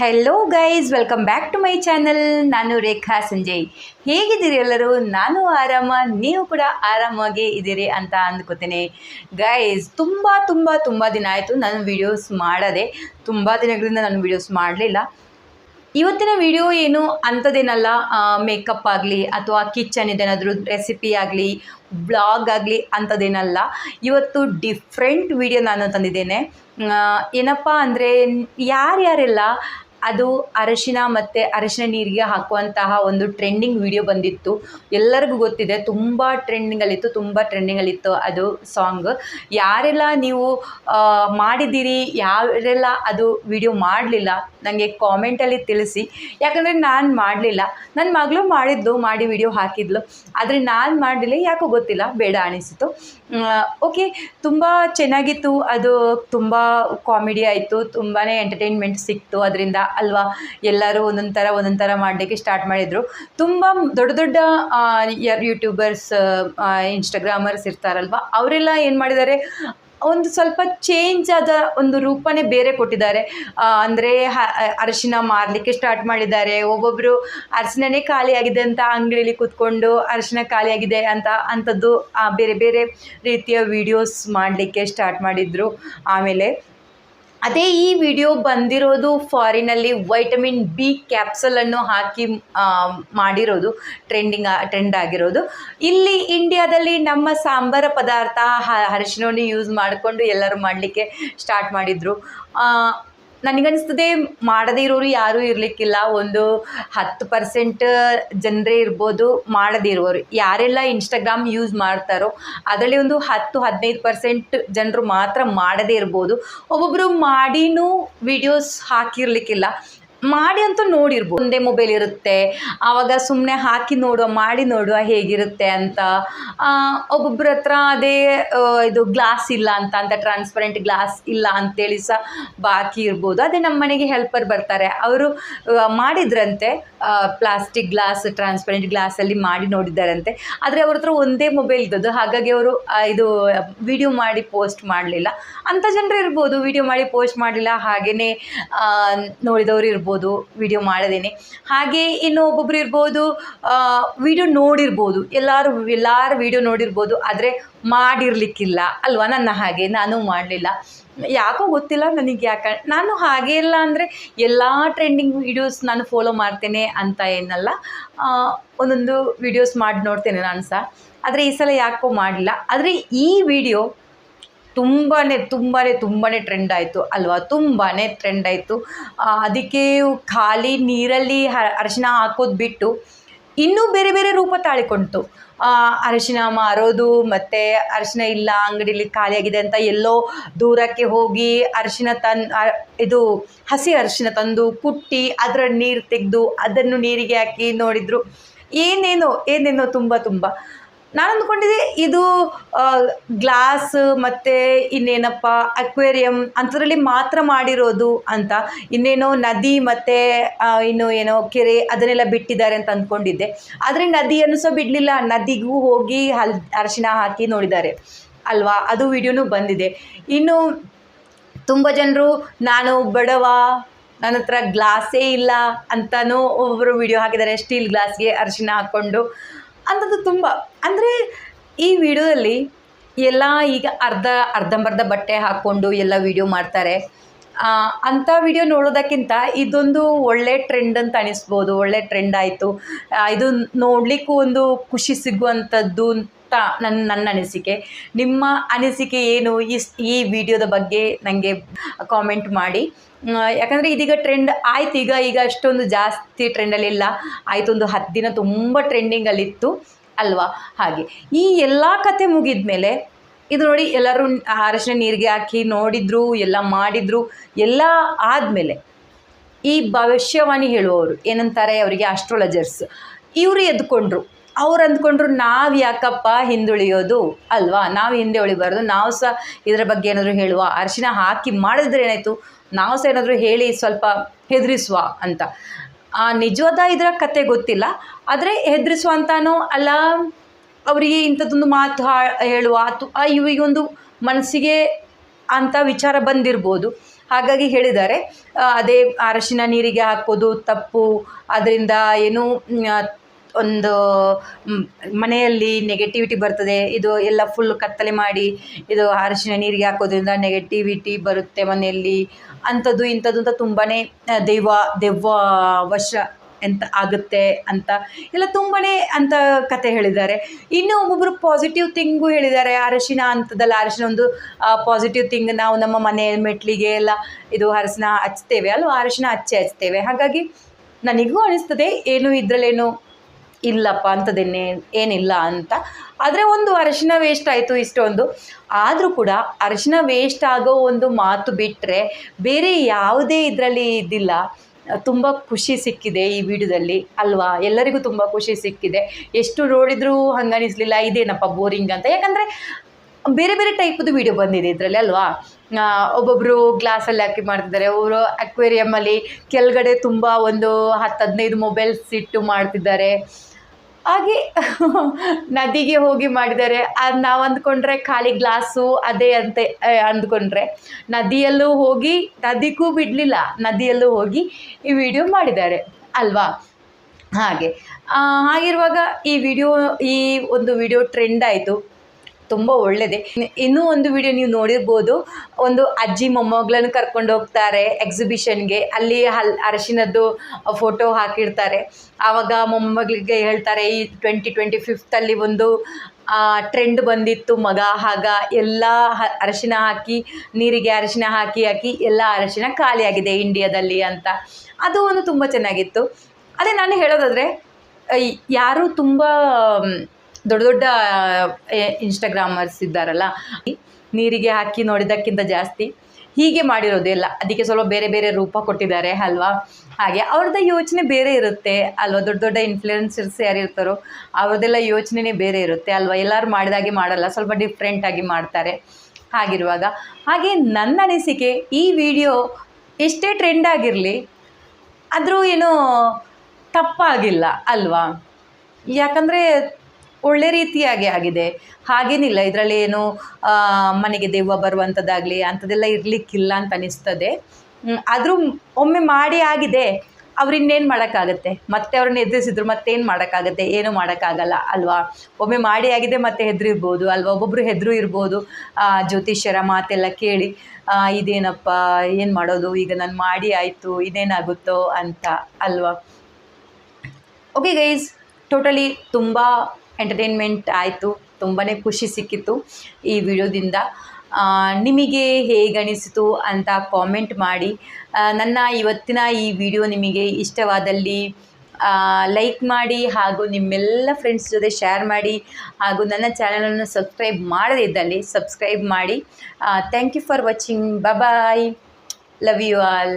Hello guys welcome back to my channel ನಾನು ರೇಖಾ ಸಂಜಯ್. ಹೇಗಿದ್ದೀರಿ ಎಲ್ಲರೂ? ನಾನು ಆರಾಮ, ನೀವು ಕೂಡ ಆರಾಮಾಗಿ ಇದ್ದೀರಿ ಅಂತ ಅಂದ್ಕೋತೇನೆ. ಗೈಸ್ ತುಂಬ ತುಂಬ ತುಂಬ ದಿನ ಆಯಿತು ನಾನು ವೀಡಿಯೋಸ್ ಮಾಡದೆ. ತುಂಬ ದಿನಗಳಿಂದ ನಾನು ವೀಡಿಯೋಸ್ ಮಾಡಲಿಲ್ಲ. ಇವತ್ತಿನ ವಿಡಿಯೋ ಏನು ಅಂಥದ್ದೇನಲ್ಲ ಮೇಕಪ್ ಆಗಲಿ ಅಥವಾ ಕಿಚನ್ ಇದೇನಾದರೂ ರೆಸಿಪಿ ಆಗಲಿ ಬ್ಲಾಗ್ ಆಗಲಿ ಅಂಥದ್ದೇನಲ್ಲ. ಇವತ್ತು ಡಿಫ್ರೆಂಟ್ ವಿಡಿಯೋ ನಾನು ತಂದಿದ್ದೇನೆ. ಏನಪ್ಪ ಅಂದರೆ, ಯಾರ್ಯಾರೆಲ್ಲ ಅದು ಅರಶಿನ ಮತ್ತು ಅರಶಿನ ನೀರಿಗೆ ಹಾಕುವಂತಹ ಒಂದು ಟ್ರೆಂಡಿಂಗ್ ವಿಡಿಯೋ ಬಂದಿತ್ತು. ಎಲ್ಲರಿಗೂ ಗೊತ್ತಿದೆ, ತುಂಬ ಟ್ರೆಂಡಿಂಗಲ್ಲಿತ್ತು ತುಂಬ ಟ್ರೆಂಡಿಂಗಲ್ಲಿತ್ತು ಅದು ಸಾಂಗ್ ಯಾರೆಲ್ಲ ನೀವು ಮಾಡಿದ್ದೀರಿ, ಯಾರೆಲ್ಲ ಅದು ವಿಡಿಯೋ ಮಾಡಲಿಲ್ಲ ನನಗೆ ಕಾಮೆಂಟಲ್ಲಿ ತಿಳಿಸಿ. ಯಾಕಂದರೆ ನಾನು ಮಾಡಲಿಲ್ಲ. ನನ್ನ ಮಗಳು ಮಾಡಿದ್ದು, ಮಾಡಿ ವಿಡಿಯೋ ಹಾಕಿದ್ಲು. ಆದರೆ ನಾನು ಮಾಡಲಿಲ್ಲ, ಯಾಕೋ ಗೊತ್ತಿಲ್ಲ, ಬೇಡ ಅನಿಸಿತು. ಓಕೆ ತುಂಬ ಚೆನ್ನಾಗಿತ್ತು. ಅದು ತುಂಬ ಕಾಮಿಡಿ ಆಯಿತು ತುಂಬಾ ಎಂಟರ್ಟೈನ್ಮೆಂಟ್ ಸಿಕ್ತು. ಅದರಿಂದ ಅಲ್ವಾ? ಎಲ್ಲರೂ ಒಂದೊಂದು ಥರ ಒಂದೊಂದು ಥರ ಮಾಡಲಿಕ್ಕೆ ಸ್ಟಾರ್ಟ್ ಮಾಡಿದರು. ತುಂಬ ದೊಡ್ಡ ದೊಡ್ಡ ಯೂಟ್ಯೂಬರ್ಸ್ ಇನ್ಸ್ಟಾಗ್ರಾಮರ್ಸ್ ಇರ್ತಾರಲ್ವ? ಅವರೆಲ್ಲ ಏನು ಮಾಡಿದ್ದಾರೆ? ಒಂದು ಸ್ವಲ್ಪ ಚೇಂಜ್ ಆದ ಒಂದು ರೂಪನೇ ಬೇರೆ ಕೊಟ್ಟಿದ್ದಾರೆ. ಅಂದರೆ ಅರಿಶಿನ ಮಾರಲಿಕ್ಕೆ ಸ್ಟಾರ್ಟ್ ಮಾಡಿದ್ದಾರೆ. ಒಬ್ಬೊಬ್ಬರು ಅರಿಶಿನನೇ ಖಾಲಿಯಾಗಿದೆ ಅಂತ ಅಂಗಡಿಯಲ್ಲಿ ಕೂತ್ಕೊಂಡು ಅರಿಶಿನ ಖಾಲಿಯಾಗಿದೆ ಅಂತ ಅಂಥದ್ದು ಬೇರೆ ಬೇರೆ ರೀತಿಯ ವಿಡಿಯೋಸ್ ಮಾಡಲಿಕ್ಕೆ ಸ್ಟಾರ್ಟ್ ಮಾಡಿದರು. ಆಮೇಲೆ ಅದೇ ಈ ವಿಡಿಯೋ ಬಂದಿರೋದು ಫಾರಿನಲ್ಲಿ ವೈಟಮಿನ್ ಬಿ ಕ್ಯಾಪ್ಸಲನ್ನು ಹಾಕಿ ಮಾಡಿರೋದು ಟ್ರೆಂಡಿಂಗ್ ಟ್ರೆಂಡ್ ಆಗಿರೋದು. ಇಲ್ಲಿ ಇಂಡಿಯಾದಲ್ಲಿ ನಮ್ಮ ಸಾಂಬಾರ ಪದಾರ್ಥ ಅರಿಶಿನವನ್ನು ಯೂಸ್ ಮಾಡಿಕೊಂಡು ಎಲ್ಲರೂ ಮಾಡಲಿಕ್ಕೆ ಸ್ಟಾರ್ಟ್ ಮಾಡಿದರು. ನನಗನ್ನಿಸ್ತದೆ ಮಾಡದೇ ಇರೋರು ಯಾರೂ ಇರಲಿಕ್ಕಿಲ್ಲ. ಒಂದು ಹತ್ತು ಪರ್ಸೆಂಟ್ ಜನರೇ ಇರ್ಬೋದು ಮಾಡದೇ ಇರುವವರು ಯಾರೆಲ್ಲ ಇನ್ಸ್ಟಾಗ್ರಾಮ್ ಯೂಸ್ ಮಾಡ್ತಾರೋ ಅದರಲ್ಲಿ ಒಂದು ಹತ್ತು, ಹದಿನೈದು ಪರ್ಸೆಂಟ್ ಜನರು ಮಾತ್ರ ಮಾಡದೇ ಇರ್ಬೋದು. ಒಬ್ಬೊಬ್ಬರು ಮಾಡಿನೂ ವಿಡಿಯೋಸ್ ಹಾಕಿರ್ಲಿಕ್ಕಿಲ್ಲ. ಮಾಡಿ ಅಂತೂ ನೋಡಿರ್ಬೋದು. ಒಂದೇ ಮೊಬೈಲ್ ಇರುತ್ತೆ. ಆವಾಗ ಸುಮ್ಮನೆ ಹಾಕಿ ನೋಡುವ, ಮಾಡಿ ನೋಡುವ ಹೇಗಿರುತ್ತೆ ಅಂತ. ಒಬ್ಬೊಬ್ಬರ ಹತ್ರ ಅದೇ ಇದು ಗ್ಲಾಸ್ ಇಲ್ಲ ಅಂತ ಅಂತ ಟ್ರಾನ್ಸ್ಪರೆಂಟ್ ಗ್ಲಾಸ್ ಇಲ್ಲ ಅಂತೇಳಿ ಸಹ ಬಾಕಿ ಇರ್ಬೋದು. ಅದೇ ನಮ್ಮ ಮನೆಗೆ ಹೆಲ್ಪರ್ ಬರ್ತಾರೆ. ಅವರು ಮಾಡಿದ್ರಂತೆ. ಪ್ಲಾಸ್ಟಿಕ್ ಗ್ಲಾಸ್ ಟ್ರಾನ್ಸ್ಪರೆಂಟ್ ಗ್ಲಾಸಲ್ಲಿ ಮಾಡಿ ನೋಡಿದ್ದಾರಂತೆ. ಆದರೆ ಅವ್ರ ಹತ್ರ ಒಂದೇ ಮೊಬೈಲ್ ಇದ್ದದ್ದು. ಹಾಗಾಗಿ ಅವರು ಇದು ವಿಡಿಯೋ ಮಾಡಿ ಪೋಸ್ಟ್ ಮಾಡಲಿಲ್ಲ. ಅಂಥ ಜನರು ಇರ್ಬೋದು. ವಿಡಿಯೋ ಮಾಡಿ ಪೋಸ್ಟ್ ಮಾಡಲಿಲ್ಲ. ಹಾಗೆಯೇ ನೋಡಿದವರು ಇರ್ಬೋದು. ವಿಡಿಯೋ ಮಾಡಿದ್ದೀನಿ. ಹಾಗೆ ಇನ್ನು ಒಬ್ಬೊಬ್ರು ಇರ್ಬೋದು ವಿಡಿಯೋ ನೋಡಿರ್ಬೋದು. ಎಲ್ಲರೂ, ಎಲ್ಲರ ವಿಡಿಯೋ ನೋಡಿರ್ಬೋದು, ಆದರೆ ಮಾಡಿರಲಿಕ್ಕಿಲ್ಲ. ಅಲ್ವಾ? ನನ್ನ ಹಾಗೆ. ನಾನು ಮಾಡಲಿಲ್ಲ. ಯಾಕೋ ಗೊತ್ತಿಲ್ಲ ನನಗೆ ಯಾಕೆ, ನಾನು ಹಾಗೆ ಇಲ್ಲ ಅಂದರೆ ಎಲ್ಲ ಟ್ರೆಂಡಿಂಗ್ ವೀಡಿಯೋಸ್ ನಾನು ಫಾಲೋ ಮಾಡ್ತೇನೆ ಅಂತ ಏನಲ್ಲ. ಒಂದೊಂದು ವೀಡಿಯೋಸ್ ಮಾಡಿ ನೋಡ್ತೇನೆ ನಾನು ಸಹ. ಆದರೆ ಈ ಸಲ ಯಾಕೋ ಮಾಡಲಿಲ್ಲ. ಆದರೆ ಈ ವಿಡಿಯೋ ತುಂಬಾ ತುಂಬಾ ತುಂಬಾ ಟ್ರೆಂಡ್ ಆಯಿತು. ಅಲ್ವಾ? ತುಂಬಾ ಟ್ರೆಂಡ್ ಆಯಿತು. ಅದಕ್ಕೆ ಖಾಲಿ ನೀರಲ್ಲಿ ಅರಶಿನ ಹಾಕೋದು ಬಿಟ್ಟು ಇನ್ನೂ ಬೇರೆ ಬೇರೆ ರೂಪ ತಾಳಿಕೊಂಡ್ತು. ಅರಿಶಿನ ಮಾರೋದು, ಮತ್ತು ಅರಿಶಿನ ಇಲ್ಲ, ಅಂಗಡಿಲಿ ಖಾಲಿಯಾಗಿದೆ ಅಂತ ಎಲ್ಲೋ ದೂರಕ್ಕೆ ಹೋಗಿ ಅರಿಶಿನ ತನ್ ಇದು ಹಸಿ ಅರಿಶಿನ ತಂದು ಕುಟ್ಟಿ ಅದರ ನೀರು ತೆಗೆದು ಅದನ್ನು ನೀರಿಗೆ ಹಾಕಿ ನೋಡಿದರು. ಏನೇನೋ ಏನೇನೋ ತುಂಬ ತುಂಬ. ನಾನು ಅಂದ್ಕೊಂಡಿದ್ದೆ, ಇದು ಗ್ಲಾಸ್ ಮತ್ತು ಇನ್ನೇನಪ್ಪ, ಅಕ್ವೇರಿಯಂ ಅಂಥದ್ರಲ್ಲಿ ಮಾತ್ರ ಮಾಡಿರೋದು ಅಂತ. ಇನ್ನೇನೋ ನದಿ ಮತ್ತು ಇನ್ನು ಏನೋ ಕೆರೆ ಅದನ್ನೆಲ್ಲ ಬಿಟ್ಟಿದ್ದಾರೆ ಅಂತ ಅಂದ್ಕೊಂಡಿದ್ದೆ. ಆದರೆ ನದಿಯನ್ನು ಸಹ ಬಿಡಲಿಲ್ಲ. ನದಿಗೂ ಹೋಗಿ ಹಲ್ ಅರಿಶಿನ ಹಾಕಿ ನೋಡಿದ್ದಾರೆ. ಅಲ್ವಾ? ಅದು ವಿಡಿಯೋನೂ ಬಂದಿದೆ. ಇನ್ನು ತುಂಬ ಜನರು, ನಾನು ಬಡವ, ನನ್ನ ಹತ್ರ ಗ್ಲಾಸೇ ಇಲ್ಲ ಅಂತಲೂ ಒಬ್ಬರು ವಿಡಿಯೋ ಹಾಕಿದ್ದಾರೆ, ಸ್ಟೀಲ್ ಗ್ಲಾಸ್ಗೆ ಅರಿಶಿನ ಹಾಕ್ಕೊಂಡು. ಅಂಥದ್ದು ತುಂಬ. ಅಂದರೆ ಈ ವಿಡಿಯೋದಲ್ಲಿ ಎಲ್ಲ ಈಗ ಅರ್ಧ ಅರ್ಧಂಬರ್ಧ ಬಟ್ಟೆ ಹಾಕ್ಕೊಂಡು ಎಲ್ಲ ವಿಡಿಯೋ ಮಾಡ್ತಾರೆ. ಅಂಥ ವಿಡಿಯೋ ನೋಡೋದಕ್ಕಿಂತ ಇದೊಂದು ಒಳ್ಳೆ ಟ್ರೆಂಡ್ ಅಂತ ಅನಿಸ್ಬೋದು, ಒಳ್ಳೆ ಟ್ರೆಂಡ್ ಆಯಿತು. ಇದು ನೋಡಲಿಕ್ಕೂ ಒಂದು ಖುಷಿ ಸಿಗುವಂಥದ್ದು ಅಂತ ನನ್ನ ನನ್ನ ಅನಿಸಿಕೆ. ನಿಮ್ಮ ಅನಿಸಿಕೆ ಏನು? ಈ ವಿಡಿಯೋದ ಬಗ್ಗೆ ನನಗೆ ಕಾಮೆಂಟ್ ಮಾಡಿ. ಯಾಕಂದರೆ ಇದೀಗ ಟ್ರೆಂಡ್ ಆಯ್ತು. ಈಗ ಈಗ ಅಷ್ಟೊಂದು ಜಾಸ್ತಿ ಟ್ರೆಂಡಲ್ಲಿಲ್ಲ ಆಯಿತು, ಒಂದು ಹತ್ತು ದಿನ ತುಂಬ ಟ್ರೆಂಡಿಂಗಲ್ಲಿತ್ತು ಅಲ್ವಾ? ಹಾಗೆ. ಈ ಎಲ್ಲ ಕತೆ ಮುಗಿದ ಮೇಲೆ ಇದು ನೋಡಿ ಎಲ್ಲರೂ ಅರಶಿನ ನೀರಿಗೆ ಹಾಕಿ ನೋಡಿದ್ರು ಎಲ್ಲ ಮಾಡಿದ್ರು ಎಲ್ಲ ಆದಮೇಲೆ ಈ ಭವಿಷ್ಯವಾಣಿ ಹೇಳುವವರು ಏನಂತಾರೆ ಅವರಿಗೆ ಆಸ್ಟ್ರಾಲಜರ್ಸ್ ಇವರು ಎದ್ಕೊಂಡ್ರು. ಅವ್ರು ಅಂದ್ಕೊಂಡ್ರು ನಾವು ಯಾಕಪ್ಪ ಹಿಂದುಳಿಯೋದು ಅಲ್ವಾ? ನಾವು ಹಿಂದೆ ಉಳಿಬಾರ್ದು. ನಾವು ಸಹ ಇದರ ಬಗ್ಗೆ ಏನಾದರೂ ಹೇಳುವ. ಅರಿಶಿನ ಹಾಕಿ ಮಾಡಿದ್ರೆ ಏನಾಯಿತು? ನಾವು ಸಹ ಏನಾದರೂ ಹೇಳಿ ಸ್ವಲ್ಪ ಹೆದರಿಸುವ ಅಂತ. ಆ, ನಿಜವಾದ ಇದರ ಕತೆ ಗೊತ್ತಿಲ್ಲ. ಆದರೆ ಹೆದರಿಸುವ ಅಂತಾನೂ ಅಲ್ಲ ಅವರಿಗೆ ಇಂಥದ್ದೊಂದು ಮಾತು ಹೇಳುವ ಆ ಇವರಿಗೊಂದು ಮನಸ್ಸಿಗೆ ಅಂತ ವಿಚಾರ ಬಂದಿರ್ಬೋದು. ಹಾಗಾಗಿ ಹೇಳಿದ್ದಾರೆ. ಅದೇ ಅರಶಿನ ನೀರಿಗೆ ಹಾಕೋದು ತಪ್ಪು, ಅದರಿಂದ ಏನು ಒಂದು ಮನೆಯಲ್ಲಿ ನೆಗೆಟಿವಿಟಿ ಬರ್ತದೆ, ಇದು ಎಲ್ಲ ಫುಲ್ ಕತ್ತಲೆ ಮಾಡಿ, ಇದು ಅರಶಿನ ನೀರಿಗೆ ಹಾಕೋದ್ರಿಂದ ನೆಗೆಟಿವಿಟಿ ಬರುತ್ತೆ ಮನೆಯಲ್ಲಿ. ಅಂಥದ್ದು, ಇಂಥದ್ದು ಅಂತ ತುಂಬಾ ದೈವ ದೆವ್ವ ವಶ ಎಂತ ಆಗುತ್ತೆ ಅಂತ ಎಲ್ಲ ತುಂಬಾ ಅಂತ ಕತೆ ಹೇಳಿದ್ದಾರೆ. ಇನ್ನು ಒಬ್ಬೊಬ್ಬರು ಪಾಸಿಟಿವ್ ಥಿಂಗು ಹೇಳಿದ್ದಾರೆ. ಅರಶಿನ ಅಂತದಲ್ಲ ಅರಶಿನ ಒಂದು ಪಾಸಿಟಿವ್ ಥಿಂಗ್ ನಾವು ನಮ್ಮ ಮನೆ ಮೆಟ್ಲಿಗೆ ಎಲ್ಲ ಇದು ಅರಶಿನ ಹಚ್ತೇವೆ. ಅಲ್ವಾ ಅರಶಿನ ಹಚ್ಚೆ ಹಚ್ತೇವೆ. ಹಾಗಾಗಿ ನನಗೂ ಅನಿಸ್ತದೆ, ಏನು ಇದರಲ್ಲೇನು ಇಲ್ಲಪ್ಪ ಅಂಥದ್ದೇನೇ ಏನಿಲ್ಲ ಅಂತ. ಆದರೆ ಒಂದು ಅರಶಿನ ವೇಸ್ಟ್ ಆಯಿತು ಇಷ್ಟೊಂದು. ಆದರೂ ಕೂಡ ಅರಶಿನ ವೇಸ್ಟ್ ಆಗೋ ಒಂದು ಮಾತು ಬಿಟ್ಟರೆ ಬೇರೆ ಯಾವುದೇ ಇದರಲ್ಲಿ ಇದಿಲ್ಲ. ತುಂಬ ಖುಷಿ ಸಿಕ್ಕಿದೆ ಈ ವಿಡಿಯೋದಲ್ಲಿ ಅಲ್ವಾ? ಎಲ್ಲರಿಗೂ ತುಂಬ ಖುಷಿ ಸಿಕ್ಕಿದೆ. ಎಷ್ಟು ನೋಡಿದರೂ ಹಂಗನಿಸ್ಲಿಲ್ಲ, ಇದೇನಪ್ಪ ಬೋರಿಂಗ್ ಅಂತ. ಯಾಕಂದರೆ ಬೇರೆ ಬೇರೆ ಟೈಪದು ವಿಡಿಯೋ ಬಂದಿದೆ ಇದರಲ್ಲಿ, ಅಲ್ವಾ? ಒಬ್ಬೊಬ್ಬರು ಗ್ಲಾಸಲ್ಲಿ ಹಾಕಿ ಮಾಡ್ತಿದ್ದಾರೆ. ಅವರು ಅಕ್ವೇರಿಯಮ್ಮಲ್ಲಿ ಕೆಳಗಡೆ ತುಂಬ ಒಂದು ಹತ್ತು ಹದಿನೈದು ಮೊಬೈಲ್ಸ್ ಇಟ್ಟು ಮಾಡ್ತಿದ್ದಾರೆ. ಹಾಗೆ ನದಿಗೆ ಹೋಗಿ ಮಾಡಿದ್ದಾರೆ ಅದು ನಾವು ಅಂದ್ಕೊಂಡ್ರೆ ಖಾಲಿ ಗ್ಲಾಸು ಅದೇ ಅಂತೆ ಅಂದ್ಕೊಂಡ್ರೆ. ನದಿಯಲ್ಲೂ ಹೋಗಿ ನದಿಗೂ ಬಿಡಲಿಲ್ಲ ನದಿಯಲ್ಲೂ ಹೋಗಿ ಈ ವಿಡಿಯೋ ಮಾಡಿದ್ದಾರೆ ಅಲ್ವಾ? ಹಾಗೆ. ಆ, ಹಾಗಿರುವಾಗ ಈ ವಿಡಿಯೋ ಈ ಒಂದು ವಿಡಿಯೋ ಟ್ರೆಂಡ್ ಆಯಿತು. ತುಂಬ ಒಳ್ಳೆಯದೇ ಇನ್ನೂ ಒಂದು ವಿಡಿಯೋ ನೀವು ನೋಡಿರ್ಬೋದು. ಒಂದು ಅಜ್ಜಿ ಮೊಮ್ಮಗಳನ್ನು ಕರ್ಕೊಂಡು ಹೋಗ್ತಾರೆ ಎಕ್ಸಿಬಿಷನ್ಗೆ ಅಲ್ಲಿ ಹಲ್, ಅರಶಿನದ್ದು ಫೋಟೋ ಹಾಕಿರ್ತಾರೆ. ಆವಾಗ ಮೊಮ್ಮಗಳಿಗೆ ಹೇಳ್ತಾರೆ, ಈ ಟ್ವೆಂಟಿ ಟ್ವೆಂಟಿ ಫಿಫ್ತಲ್ಲಿ ಒಂದು ಟ್ರೆಂಡ್ ಬಂದಿತ್ತು ಮಗ. ಆಗ ಎಲ್ಲ ಅರಶಿನ ಹಾಕಿ, ನೀರಿಗೆ ಅರಶಿನ ಹಾಕಿ ಹಾಕಿ ಎಲ್ಲ ಅರಶಿನ ಖಾಲಿಯಾಗಿದೆ ಇಂಡಿಯಾದಲ್ಲಿ ಅಂತ. ಅದು ಒಂದು ತುಂಬ ಚೆನ್ನಾಗಿತ್ತು. ಅದೇ ನಾನು ಹೇಳೋದಾದರೆ ಯಾರು ತುಂಬ ದೊಡ್ಡ ದೊಡ್ಡ ಇನ್ಸ್ಟಾಗ್ರಾಮರ್ಸ್ ಇದ್ದಾರಲ್ಲ ನೀರಿಗೆ ಹಾಕಿ ನೋಡಿದ್ದಕ್ಕಿಂತ ಜಾಸ್ತಿ ಹೀಗೆ ಮಾಡಿರೋದೇ ಇಲ್ಲ. ಅದಕ್ಕೆ ಸ್ವಲ್ಪ ಬೇರೆ ಬೇರೆ ರೂಪ ಕೊಟ್ಟಿದ್ದಾರೆ ಅಲ್ವಾ? ಹಾಗೆ ಅವ್ರದ್ದು ಯೋಚನೆ ಬೇರೆ ಇರುತ್ತೆ ಅಲ್ವಾ? ದೊಡ್ಡ ದೊಡ್ಡ ಇನ್ಫ್ಲೂಯೆನ್ಸರ್ಸ್ ಯಾರು ಇರ್ತಾರೋ ಅವ್ರದ್ದೆಲ್ಲ ಯೋಚನೆನೇ ಬೇರೆ ಇರುತ್ತೆ ಅಲ್ವಾ? ಎಲ್ಲರೂ ಮಾಡಿದಾಗೆ ಮಾಡಲ್ಲ, ಸ್ವಲ್ಪ ಡಿಫ್ರೆಂಟಾಗಿ ಮಾಡ್ತಾರೆ ಹಾಗಿರುವಾಗ. ಹಾಗೆ ನನ್ನ ಅನಿಸಿಕೆ, ಈ ವಿಡಿಯೋ ಎಷ್ಟೇ ಟ್ರೆಂಡ್ ಆಗಿರಲಿ, ಆದರೂ ಏನೋ ತಪ್ಪಾಗಿಲ್ಲ ಅಲ್ವಾ? ಯಾಕಂದರೆ ಒಳ್ಳೆ ರೀತಿಯಾಗಿ ಆಗಿದೆ. ಹಾಗೇನಿಲ್ಲ, ಇದರಲ್ಲಿ ಏನು ಮನೆಗೆ ದೆವ್ವ ಬರುವಂಥದ್ದಾಗಲಿ ಅಂಥದ್ದೆಲ್ಲ ಇರಲಿಕ್ಕಿಲ್ಲ ಅಂತ ಅನಿಸ್ತದೆ. ಆದರೂ ಒಮ್ಮೆ ಮಾಡಿ ಆಗಿದೆ, ಅವ್ರು ಇನ್ನೇನು ಮಾಡೋಕ್ಕಾಗತ್ತೆ? ಮತ್ತೆ ಅವ್ರನ್ನ ಎದುರಿಸಿದ್ರು ಮತ್ತೇನು ಮಾಡೋಕ್ಕಾಗತ್ತೆ? ಏನು ಮಾಡೋಕ್ಕಾಗಲ್ಲ, ಅಲ್ವಾ? ಒಮ್ಮೆ ಮಾಡಿ ಆಗಿದೆ ಮತ್ತೆ ಹೆದರಿರ್ಬೋದು, ಅಲ್ವಾ? ಒಬ್ಬೊಬ್ಬರು ಹೆದರು ಇರ್ಬೋದು. ಜ್ಯೋತಿಷ್ಯರ ಮಾತೆಲ್ಲ ಕೇಳಿ ಇದೇನಪ್ಪ, ಏನು ಮಾಡೋದು? ಈಗ ನಾನು ಮಾಡಿ ಆಯಿತು ಇದೇನಾಗುತ್ತೋ ಅಂತ, ಅಲ್ವಾ? ಓಕೆ ಗೈಸ್ ಟೋಟಲಿ ತುಂಬ ಎಂಟರ್ಟೈನ್ಮೆಂಟ್ ಆಯಿತು ತುಂಬಾ ಖುಷಿ ಸಿಕ್ಕಿತ್ತು ಈ ವಿಡಿಯೋದಿಂದ. ನಿಮಗೆ ಹೇಗನಿಸಿತು ಅಂತ ಕಾಮೆಂಟ್ ಮಾಡಿ. ನನ್ನ ಇವತ್ತಿನ ಈ ವಿಡಿಯೋ ನಿಮಗೆ ಇಷ್ಟವಾದಲ್ಲಿ ಲೈಕ್ ಮಾಡಿ ಹಾಗೂ ನಿಮ್ಮೆಲ್ಲ ಫ್ರೆಂಡ್ಸ್ ಜೊತೆ ಶೇರ್ ಮಾಡಿ ಹಾಗೂ ನನ್ನ ಚಾನಲನ್ನು ಸಬ್ಸ್ಕ್ರೈಬ್ ಮಾಡದಿದ್ದಲ್ಲಿ ಸಬ್ಸ್ಕ್ರೈಬ್ ಮಾಡಿ. Thank you for watching bye love you all